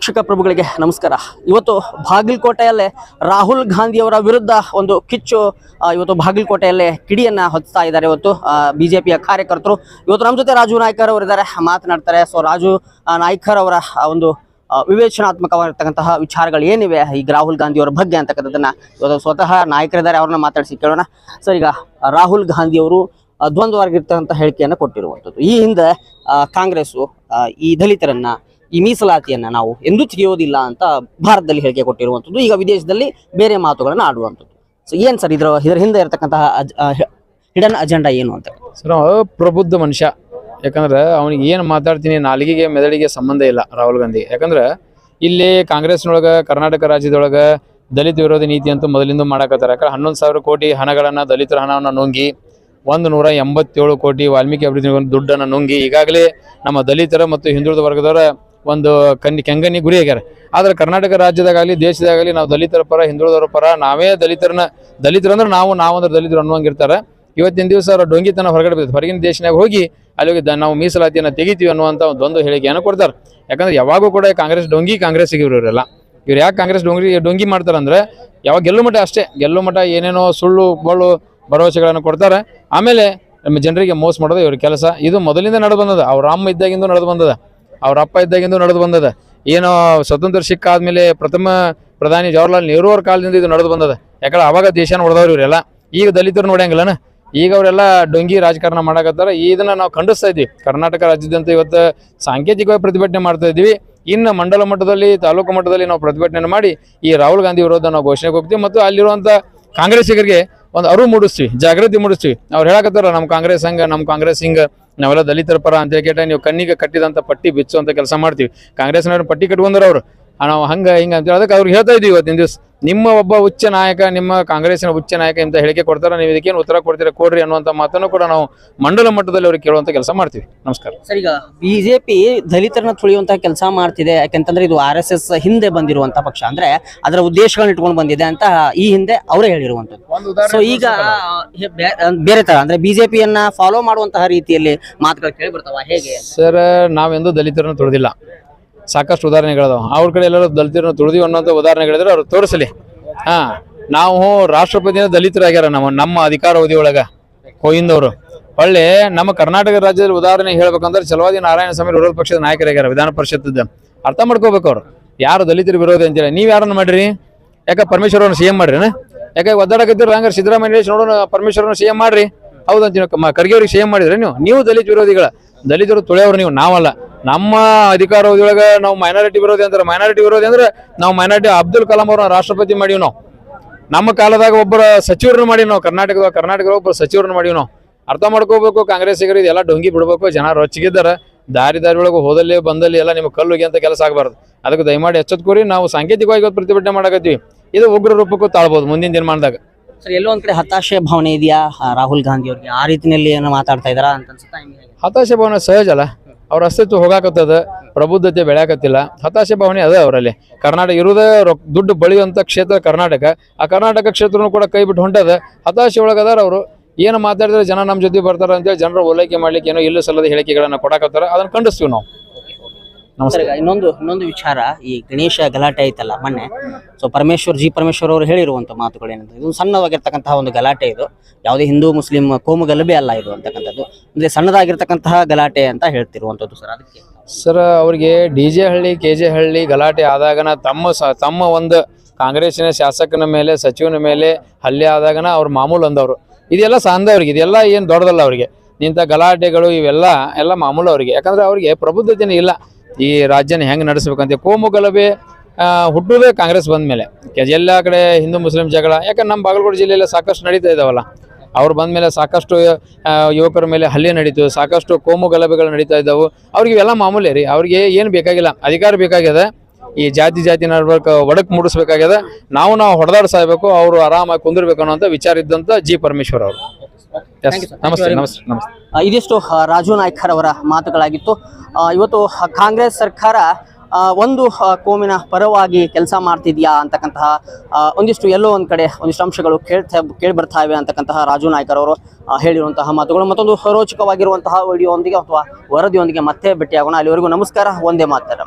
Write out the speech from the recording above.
ಶಿಕ್ಷಕ ಪ್ರಭುಗಳಿಗೆ ನಮಸ್ಕಾರ. ಇವತ್ತು ಬಾಗಲಕೋಟೆಯಲ್ಲೇ ರಾಹುಲ್ ಗಾಂಧಿಯವರ ವಿರುದ್ಧ ಒಂದು ಕಿಚ್ಚು ಇವತ್ತು ಬಾಗಲಕೋಟೆಯಲ್ಲೇ ಕಿಡಿಯನ್ನು ಹೊತ್ತಾ ಇದ್ದಾರೆ ಇವತ್ತು ಬಿ ಜೆ ಪಿಯ ಕಾರ್ಯಕರ್ತರು. ಇವತ್ತು ನಮ್ಮ ಜೊತೆ ರಾಜು ನಾಯ್ಕರ್ ಅವರು ಇದ್ದಾರೆ, ಮಾತನಾಡ್ತಾರೆ. ಸೊ ರಾಜು ನಾಯ್ಕರ್ ಅವರ ಒಂದು ವಿವೇಚನಾತ್ಮಕವಾಗಿರ್ತಕ್ಕಂತಹ ವಿಚಾರಗಳು ಏನಿವೆ? ಈಗ ರಾಹುಲ್ ಗಾಂಧಿಯವರ ಬಗ್ಗೆ ಅಂತಕ್ಕಂಥದ್ದನ್ನು ಇವತ್ತು ಸ್ವತಃ ನಾಯಕರಿದ್ದಾರೆ, ಅವ್ರನ್ನ ಮಾತಾಡಿಸಿ ಕೇಳೋಣ. ಸರ್, ಈಗ ರಾಹುಲ್ ಗಾಂಧಿಯವರು ದ್ವಂದ್ವವಾಗಿರ್ತಕ್ಕಂಥ ಹೇಳಿಕೆಯನ್ನು ಕೊಟ್ಟಿರುವಂಥದ್ದು. ಈ ಹಿಂದೆ ಕಾಂಗ್ರೆಸ್ಸು ಈ ದಲಿತರನ್ನ ಈ ಮೀಸಲಾತಿಯನ್ನ ನಾವು ಎಂದೂ ತೆಗೆಯೋದಿಲ್ಲ ಅಂತ ಭಾರತದಲ್ಲಿ ಹೇಳಿಕೆ ಕೊಟ್ಟಿರುವಂಥದ್ದು. ಈಗ ವಿದೇಶದಲ್ಲಿ ಬೇರೆ ಮಾತುಗಳನ್ನು ಆಡುವಂಥದ್ದು. ಸೊ ಏನ್ ಸರ್ ಇದರ ಇದರ ಹಿಂದೆ ಇರತಕ್ಕಂತಹ ಹಿಡನ್ ಅಜೆಂಡಾ ಏನು ಅಂತ? ಸರ್ ಪ್ರಬುದ್ಧ ಮನುಷ್ಯ. ಯಾಕಂದ್ರೆ ಅವನಿಗೆ ಏನು ಮಾತಾಡ್ತೀನಿ, ನಾಲಿಗೆಗೆ, ಮೆದಳಿಗೆ ಸಂಬಂಧ ಇಲ್ಲ ರಾಹುಲ್ ಗಾಂಧಿ. ಯಾಕಂದ್ರೆ ಇಲ್ಲಿ ಕಾಂಗ್ರೆಸ್ನೊಳಗೆ, ಕರ್ನಾಟಕ ರಾಜ್ಯದೊಳಗೆ ದಲಿತ ವಿರೋಧಿ ನೀತಿ ಅಂತೂ ಮೊದಲಿಂದ ಮಾಡಾಕತ್ತಾರೆ. ಯಾಕಂದ್ರೆ ಹನ್ನೊಂದು ಸಾವಿರ ಕೋಟಿ ಹಣಗಳನ್ನು, ದಲಿತರ ಹಣವನ್ನು ನುಂಗಿ, ಒಂದು ನೂರ ಎಂಬತ್ತೇಳು ಕೋಟಿ ವಾಲ್ಮೀಕಿ ಅಭಿವೃದ್ಧಿ ದುಡ್ಡನ್ನು ನುಂಗಿ, ಈಗಾಗಲೇ ನಮ್ಮ ದಲಿತರ ಮತ್ತು ಹಿಂದುಳಿದ ವರ್ಗದವರ ಒಂದು ಕನ್ನಿ ಕೆಂಗನಿ ಗುರಿ ಆಗ್ಯಾರ. ಆದ್ರೆ ಕರ್ನಾಟಕ ರಾಜ್ಯದಾಗಲಿ, ದೇಶದಾಗಲಿ ನಾವು ದಲಿತರ ಪರ, ಹಿಂದುಳಿದವರ ಪರ, ನಾವೇ ದಲಿತರನ್ನ ದಲಿತರಂದ್ರೆ ನಾವು ನಾವಂದ್ರೆ ದಲಿತರು ಅನ್ನುವಂಗಿರ್ತಾರೆ. ಇವತ್ತಿನ ದಿವಸ ಅವರ ಡೊಂಗಿತನ ಹೊರಗಡೆ ಬಿದ್ದು ಹೊರಗಿನ ದೇಶನಾಗ ಹೋಗಿ ಅಲ್ಲಿ ಹೋಗಿ ನಾವು ಮೀಸಲಾತಿಯನ್ನು ತೆಗಿತೀವಿ ಅನ್ನುವಂಥ ಒಂದು ಹೇಳಿಕೆಯನ್ನು ಕೊಡ್ತಾರೆ. ಯಾಕಂದ್ರೆ ಯಾವಾಗೂ ಕೂಡ ಕಾಂಗ್ರೆಸ್ ಡೊಂಗಿ ಕಾಂಗ್ರೆಸ್ಸಿಗೆ ಇವರೆಲ್ಲ. ಇವ್ರು ಯಾಕೆ ಕಾಂಗ್ರೆಸ್ ಡೊಂಗಿ ಡೊಂಗಿ ಮಾಡ್ತಾರಂದ್ರೆ ಯಾವಾಗ ಗೆಲ್ಲು ಮಠ ಅಷ್ಟೇ. ಗೆಲ್ಲು ಮಠ ಏನೇನೋ ಸುಳ್ಳು ಬಳ್ಳು ಭರವಸೆಗಳನ್ನು ಕೊಡ್ತಾರೆ. ಆಮೇಲೆ ನಮ್ಮ ಜನರಿಗೆ ಮೋಸ ಮಾಡೋದು ಇವ್ರ ಕೆಲಸ. ಇದು ಮೊದಲಿಂದ ನಡೆದು ಬಂದದ. ಅವ್ರ ಅಮ್ಮ ಇದ್ದಾಗಿಂದ ನಡೆದು ಬಂದದ. ಅವ್ರ ಅಪ್ಪ ಇದ್ದಾಗಿಂದ ನಡೆದು ಬಂದದ. ಏನು ಸ್ವತಂತ್ರ ಸಿಕ್ಕ ಆದಮೇಲೆ ಪ್ರಥಮ ಪ್ರಧಾನಿ ಜವಾಹರ್ಲಾಲ್ ನೆಹರು ಅವ್ರ ಕಾಲದಿಂದ ಇದು ನಡೆದು ಬಂದದ. ಯಾಕಂದ್ರೆ ಅವಾಗ ದೇಶನ ಹೊಡೆದವ್ರು ಇವರೆಲ್ಲ. ಈಗ ದಲಿತರು ನೋಡಂಗಿಲ್ಲನ ಈಗ ಅವರೆಲ್ಲ ಡೊಂಗಿ ರಾಜಕಾರಣ ಮಾಡಕತ್ತಾರ. ಇದನ್ನ ನಾವು ಖಂಡಿಸ್ತಾ ಇದ್ವಿ ಕರ್ನಾಟಕ ರಾಜ್ಯದಂತ ಇವತ್ತು ಸಾಂಕೇತಿಕವಾಗಿ ಪ್ರತಿಭಟನೆ ಮಾಡ್ತಾ ಇದ್ವಿ ಇನ್ನು ಮಂಡಲ ಮಟ್ಟದಲ್ಲಿ, ತಾಲೂಕು ಮಟ್ಟದಲ್ಲಿ ನಾವು ಪ್ರತಿಭಟನೆ ಮಾಡಿ ಈ ರಾಹುಲ್ ಗಾಂಧಿ ವಿರೋಧ ನಾವು ಘೋಷಣೆಗೆ ಹೋಗ್ತೀವಿ. ಮತ್ತು ಅಲ್ಲಿರುವಂಥ ಕಾಂಗ್ರೆಸ್ಸಿಗರಿಗೆ ಒಂದು ಅರಿವು ಮೂಡಿಸ್ತೀವಿ, ಜಾಗೃತಿ ಮೂಡಿಸ್ತೀವಿ. ಅವ್ರು ಹೇಳಕತ್ತಾರ ನಮ್ಮ ಕಾಂಗ್ರೆಸ್ ಹಂಗ ನಮ್ಮ ಕಾಂಗ್ರೆಸ್ ಹಿಂಗ, ನಾವೆಲ್ಲ ದಲಿತರ ಪರ ಅಂತ ಕೇಟ ನೀವು ಕಣ್ಣಿಗೆ ಕಟ್ಟಿದಂತ ಪಟ್ಟಿ ಬಿಚ್ಚುವಂಥ ಕೆಲಸ ಮಾಡ್ತೀವಿ. ಕಾಂಗ್ರೆಸ್ನವ್ರು ಪಟ್ಟಿ ಕಟ್ಕೊಂಡ್ರು ಅವ್ರು. ನಾವು ಹಂಗೆ, ಹಿಂಗ ಅಂತ ಅದಕ್ಕೆ ಅವ್ರಿಗೆ ಹೇಳ್ತಾ ಇದೀವಿ ಇವತ್ತಿನ ದಿವಸ. ನಿಮ್ಮ ಒಬ್ಬ ಉಚ್ಚ ನಾಯಕ ನಿಮ್ಮ ಕಾಂಗ್ರೆಸ್ನ ಉಚ್ಚ ನಾಯಕ ಅಂತ ಹೇಳಿಕೆ ಕೊಡ್ತಾರೆ ನೀವು ಇದಕ್ಕೇನು ಉತ್ತರ ಕೊಡ್ತೀರಾ ಕೊಡ್ರಿ ಅನ್ನುವಂಥ ಮಾತನ್ನು ಕೂಡ ನಾವು ಮಂಡಲ ಮಟ್ಟದಲ್ಲಿ ಅವ್ರಿಗೆ ಕೇಳುವಂತ ಕೆಲಸ ಮಾಡ್ತೀವಿ. ನಮಸ್ಕಾರ. ಸರ್ ಈಗ ಬಿಜೆಪಿ ದಲಿತರನ್ನ ತುಳಿಯುವಂತಹ ಕೆಲಸ ಮಾಡ್ತಿದೆ ಯಾಕಂತಂದ್ರೆ ಇದು ಆರ್ ಎಸ್ ಎಸ್ ಹಿಂದೆ ಬಂದಿರುವಂತಹ ಪಕ್ಷ. ಅಂದ್ರೆ ಅದರ ಉದ್ದೇಶಗಳನ್ನ ಇಟ್ಕೊಂಡು ಬಂದಿದೆ ಅಂತ ಈ ಹಿಂದೆ ಅವರೇ ಹೇಳಿರುವಂತದ್ದು ಸೊ ಈಗ ಬೇರೆ ತರ ಅಂದ್ರೆ ಬಿಜೆಪಿಯನ್ನ ಫಾಲೋ ಮಾಡುವಂತಹ ರೀತಿಯಲ್ಲಿ ಮಾತುಗಳು ಕೇಳಿ ಬರ್ತಾವ ಹೇಗೆ ಸರ್ ನಾವೆಂದು ದಲಿತರನ್ನು ತುಳಿದಿಲ್ಲ. ಸಾಕಷ್ಟು ಉದಾಹರಣೆಗಳಿದಾವೆ ಅವ್ರ ಕಡೆ ಎಲ್ಲರೂ ದಲಿತರನ್ನು ತುಳಿದೀವಿ ಅನ್ನೋಂಥ ಉದಾಹರಣೆಗಳಿದ್ರೆ ಅವ್ರು ತೋರಿಸಲಿ. ಹಾ, ನಾವು ರಾಷ್ಟ್ರಪತಿನ ದಲಿತರಾಗ್ಯಾರ ನಮ್ಮ ನಮ್ಮ ಅಧಿಕಾರಾವಧಿ ಒಳಗ ಕೊಯಿಂದವರು ಒಳ್ಳೆ, ನಮ್ಮ ಕರ್ನಾಟಕ ರಾಜ್ಯದಲ್ಲಿ ಉದಾಹರಣೆ ಹೇಳ್ಬೇಕಂದ್ರೆ ಚಲವಾದಿ ನಾರಾಯಣ ಸ್ವಾಮಿ ವಿರೋಧ ಪಕ್ಷದ ನಾಯಕರಾಗ್ಯಾರ, ವಿಧಾನ ಪರಿಷತ್ತದ ಅರ್ಥ ಮಾಡ್ಕೋಬೇಕು ಅವ್ರು. ಯಾರು ದಲಿತರ ವಿರೋಧ ಅಂತೇಳಿ ನೀವು ಯಾರನ್ನ ಮಾಡ್ರಿ? ಯಾಕೆ ಪರಮೇಶ್ವರವ್ರನ್ನ ಸಿ ಎಂ ಮಾಡ್ರಿ ಯಾಕೆ ಒದ್ದಾಡಕತ್ತಿರ ಹಂಗಾರೆ ಸಿದ್ದರಾಮಯ್ಯ ನೋಡೋಣ ಪರಮೇಶ್ವರನ ಸಿ ಎಂ ಮಾಡ್ರಿ? ಹೌದಂತ ಖರ್ಗೆ ಅವ್ರಿಗೆ ಸಿ ಎಂ ಮಾಡಿದ್ರೆ ನೀವು ನೀವು ದಲಿತ ವಿರೋಧಿಗಳ. ದಲಿತರು ತುಳಿಯವ್ರು ನೀವು, ನಾವಲ್ಲ. ನಮ್ಮ ಅಧಿಕಾರಾವಧಿಯೊಳಗ ನಾವು ಮೈನಾರಿಟಿ ವಿರೋಧಿ ಅಂದ್ರೆ ಮೈನಾರಿಟಿ ವಿರೋಧಿ ಅಂದ್ರೆ ನಾವು ಮೈನಾರಿಟಿ ಅಬ್ದುಲ್ ಕಲಾಂ ಅವ್ರನ್ನ ರಾಷ್ಟ್ರಪತಿ ಮಾಡೀವಿ ನಾವು ನಮ್ಮ ಕಾಲದಾಗ ಒಬ್ಬರ ಸಚಿವರನ್ನ ಮಾಡೀವಿ ನಾವು ಕರ್ನಾಟಕದ ಕರ್ನಾಟಕದ ಒಬ್ಬರ ಸಚಿವರನ್ನ ಮಾಡೀವಿ ನಾವು ಅರ್ಥ ಮಾಡ್ಕೋಬೇಕು, ಕಾಂಗ್ರೆಸ್ಸಿಗರು ಇದೆಲ್ಲ ಡೊಂಗಿ ಬಿಡಬೇಕು, ಜನ ರೊಚ್ಚಿಗಿದ್ದಾರೆ. ದಾರಿ ದಾರಿ ಒಳಗೆ ಹೋದಲ್ಲಿ, ಬಂದಲ್ಲಿ ಎಲ್ಲ ನಿಮ್ಗೆ ಕಲ್ಲುಗೆ ಅಂತ ಕೆಲಸ ಆಗಬಾರ್ದು. ಅದಕ್ಕೆ ದಯಮಾಡಿ ಎಚ್ಚೆತ್ಕೋರಿ, ನಾವು ಸಾಂಕೇತಿಕವಾಗಿ ಪ್ರತಿಭಟನೆ ಮಾಡಕತ್ತೀವಿ. ಇದು ಉಗ್ರ ರೂಪಕ್ಕೂ ತಾಳ್ಬೋದು ಮುಂದಿನ ದಿನಮಾನದಾಗ. ಸರ್, ಎಲ್ಲೋ ಒಂದ್ ಕಡೆ ಹತಾಶೆ ಭಾವನೆ ಇದೆಯಾ ರಾಹುಲ್ ಗಾಂಧಿ ಅವ್ರಿಗೆ? ಆ ರೀತಿಯಲ್ಲಿ ಏನೋ ಮಾತಾಡ್ತಾ ಇದಾರಾ ಅಂತ ಅನ್ಸುತ್ತಾ? ಹತಾಶೆ ಭಾವನೆ ಸಹಜ ಅಲ್ಲ. ಅವ್ರ ಅಸ್ತಿತ್ವ ಹೋಗಾಕತ್ತದ, ಪ್ರಬುದ್ಧತೆ ಬೆಳೆಯಾಕತ್ತಿಲ್ಲ. ಹತಾಶೆ ಭಾವನೆ ಅದ ಅವರಲ್ಲಿ. ಕರ್ನಾಟಕ ಇರುವುದೇ ದುಡ್ಡು ಬಳಿಯುವಂಥ ಕ್ಷೇತ್ರ ಕರ್ನಾಟಕ. ಆ ಕರ್ನಾಟಕ ಕ್ಷೇತ್ರನೂ ಕೂಡ ಕೈ ಬಿಟ್ಟು ಹೊಂಟದ. ಹತಾಶೆ ಒಳಗದಾರ ಅವರು. ಏನು ಮಾತಾಡಿದ್ರೆ ಜನ ನಮ್ಮ ಜೊತೆ ಬರ್ತಾರ ಅಂತೇಳಿ ಜನರು ಓಲೈಕೆ ಮಾಡ್ಲಿಕ್ಕೆ ಏನೋ ಇಲ್ಲ ಸಲ್ಲದ ಹೇಳಿಕೆಗಳನ್ನು ಕೊಡಾಕತ್ತಾರ. ಅದನ್ನ ಖಂಡಿಸ್ತೀವಿ ನಾವು. ನಮಸ್ತೆ. ಇನ್ನೊಂದು ಇನ್ನೊಂದು ವಿಚಾರ ಈ ಗಣೇಶ ಗಲಾಟೆ ಐತಲ್ಲ ಮೊನ್ನೆ. ಸೊ ಪರಮೇಶ್ವರ್ ಜಿ ಪರಮೇಶ್ವರ್ ಅವರು ಹೇಳಿರುವಂತ ಮಾತುಗಳು ಏನಂತ ಇದು ಸಣ್ಣವಾಗಿರ್ತಕ್ಕಂತಹ ಒಂದು ಗಲಾಟೆ ಇದು. ಯಾವುದೇ ಹಿಂದೂ ಮುಸ್ಲಿಂ ಕೋಮು ಗಲಭೆ ಅಲ್ಲ ಇದು ಅಂತಕ್ಕಂಥದ್ದು. ಅಂದ್ರೆ ಸಣ್ಣದಾಗಿರ್ತಕ್ಕಂತಹ ಗಲಾಟೆ ಅಂತ ಹೇಳ್ತಿರುವಂತದ್ದು ಸರ್ ಅದಕ್ಕೆ. ಸರ್ ಅವ್ರಿಗೆ D J Halli K J Halli ಗಲಾಟೆ ಆದಾಗನ ತಮ್ಮ ಸ ತಮ್ಮ ಒಂದು ಕಾಂಗ್ರೆಸ್ಸಿನ ಶಾಸಕನ ಮೇಲೆ ಸಚಿವನ ಮೇಲೆ ಹಲ್ಲೆ ಆದಾಗನ ಅವ್ರು ಮಾಮೂಲು ಅಂದವರು. ಇದೆಲ್ಲ ಸಾಂದ ಅವ್ರಿಗೆ ಇದೆಲ್ಲ ಏನು ದೊಡ್ಡದಲ್ಲ ಅವ್ರಿಗೆ. ನಿಂತ ಗಲಾಟೆಗಳು ಇವೆಲ್ಲ ಎಲ್ಲ ಮಾಮೂಲು ಅವ್ರಿಗೆ. ಯಾಕಂದ್ರೆ ಅವ್ರಿಗೆ ಪ್ರಬುದ್ಧತೆನೇ ಇಲ್ಲ. ಈ ರಾಜ್ಯನ ಹೆಂಗೆ ನಡೆಸ್ಬೇಕಂತ ಕೋಮು ಗಲಭೆ ಹುಟ್ಟುವುದೇ ಕಾಂಗ್ರೆಸ್ ಬಂದ ಮೇಲೆ. ಎಲ್ಲ ಕಡೆ ಹಿಂದೂ, ಮುಸ್ಲಿಂ ಜಗಳ, ಯಾಕಂದ್ರೆ ನಮ್ಮ ಬಾಗಲಕೋಟೆ ಜಿಲ್ಲೆಯಲ್ಲಿ ಸಾಕಷ್ಟು ನಡೀತಾ ಇದ್ದಾವಲ್ಲ ಅವ್ರು ಬಂದ ಮೇಲೆ ಸಾಕಷ್ಟು ಯುವಕರ ಮೇಲೆ ಹಲ್ಲೆ ನಡೀತು, ಸಾಕಷ್ಟು ಕೋಮು ಗಲಭೆಗಳು ನಡೀತಾ ಇದ್ದಾವೆ ಅವ್ರಿಗೆ ಇವೆಲ್ಲ ಮಾಮೂಲಿ ರೀ, ಅವ್ರಿಗೆ ಏನು ಬೇಕಾಗಿಲ್ಲ, ಅಧಿಕಾರ ಬೇಕಾಗ್ಯದ. ಈ ಜಾತಿ ಜಾತಿ ನಡ್ಬೇಕು ಒಡಕ್ ಮೂಡಿಸ್ಬೇಕಾಗ್ಯದ. ನಾವು ನಾವು ಹೊಡೆದಾಡ್ ಸಾಯ್ಬೇಕು ಅವರು ಆರಾಮಾಗಿ ಕುಂದಿರ್ಬೇಕು ಅನ್ನೋಂಥ ವಿಚಾರ ಇದ್ದಂಥ ಜಿ ಪರಮೇಶ್ವರ್ ಅವರು. ನಮಸ್ತೆ ನಮಸ್ತೆ ನಮಸ್ತೆ ಇದಿಷ್ಟು ರಾಜು ನಾಯ್ಕರ್ ಅವರ ಮಾತುಗಳಾಗಿತ್ತು. ಇವತ್ತು ಕಾಂಗ್ರೆಸ್ ಸರ್ಕಾರ ಒಂದು ಕೋಮಿನ ಪರವಾಗಿ ಕೆಲಸ ಮಾಡ್ತಿದ್ಯಾ ಅಂತಕ್ಕಂತಹ ಒಂದಿಷ್ಟು ಎಲ್ಲೋ ಒಂದ್ ಕಡೆ ಒಂದಿಷ್ಟು ಅಂಶಗಳು ಕೇಳ್ತಾ ಕೇಳಿ ಬರ್ತಾ ಇವೆ ಅಂತಕ್ಕಂತಹ ರಾಜು ನಾಯ್ಕರ್ ಅವರು ಹೇಳಿರುವಂತಹ ಮಾತುಗಳು. ಮತ್ತೊಂದು ರೋಚಕವಾಗಿರುವಂತಹ ವಿಡಿಯೋ ಒಂದಿಗೆ ಅಥವಾ ವರದಿಯೊಂದಿಗೆ ಮತ್ತೆ ಭೇಟಿಯಾಗೋಣ. ಅಲ್ಲಿವರೆಗೂ ನಮಸ್ಕಾರ. ಒಂದೇ ಮಾತರ.